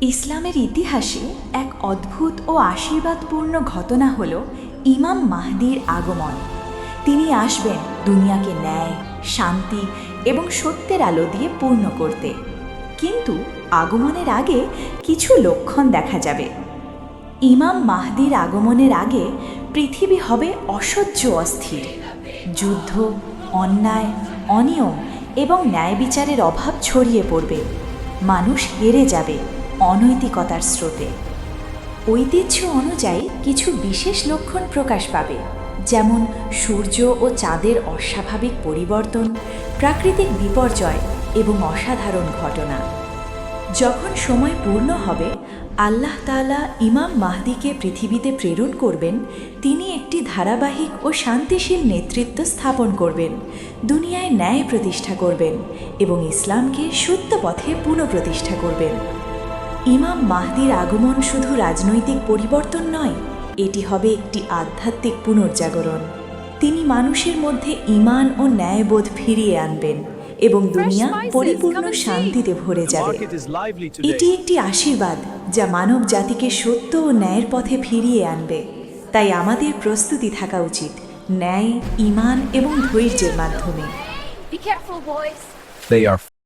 ইসলামের ইতিহাসে এক অদ্ভুত ও আশীর্বাদপূর্ণ ঘটনা হল ইমাম মাহদির আগমন। তিনি আসবেন দুনিয়াকে ন্যায়, শান্তি এবং সত্যের আলো দিয়ে পূর্ণ করতে। কিন্তু আগমনের আগে কিছু লক্ষণ দেখা যাবে। ইমাম মাহদির আগমনের আগে পৃথিবী হবে অসহ্য অস্থির। যুদ্ধ, অন্যায়, অনিয়ম এবং ন্যায় বিচারের অভাব ছড়িয়ে পড়বে। মানুষ হেরে যাবে। অনৈতিকতার স্রোতে। ঐতিহ্য অনুযায়ী কিছু বিশেষ লক্ষণ প্রকাশ পাবে, যেমন সূর্য ও চাঁদের অস্বাভাবিক পরিবর্তন, প্রাকৃতিক বিপর্যয় এবং অসাধারণ ঘটনা। যখন সময় পূর্ণ হবে, আল্লাহ তাআলা ইমাম মাহদিকে পৃথিবীতে প্রেরণ করবেন, তিনি একটি ধারাবাহিক ও শান্তিশীল নেতৃত্ব স্থাপন করবেন, দুনিয়ায় ন্যায় প্রতিষ্ঠা করবেন এবং ইসলামকে সত্য পথে পুনঃপ্রতিষ্ঠা করবেন। ইমাম মাহদির আগমন শুধু রাজনৈতিক পরিবর্তন নয় এটি হবে একটি আধ্যাত্মিক পুনর্জাগরণ। তিনি মানুষের মধ্যে ইমান ও ন্যায়বোধ ফিরিয়ে আনবেন এবং দুনিয়া পরিপূর্ণ শান্তিতে ভরে যাবে। এটি একটি আশীর্বাদ যা মানব জাতিকে সত্য ও ন্যায়ের পথে ফিরিয়ে আনবে। তাই আমাদের প্রস্তুতি থাকা উচিত ন্যায় ইমান এবং ধৈর্যের মাধ্যমে। Be careful, boys. They are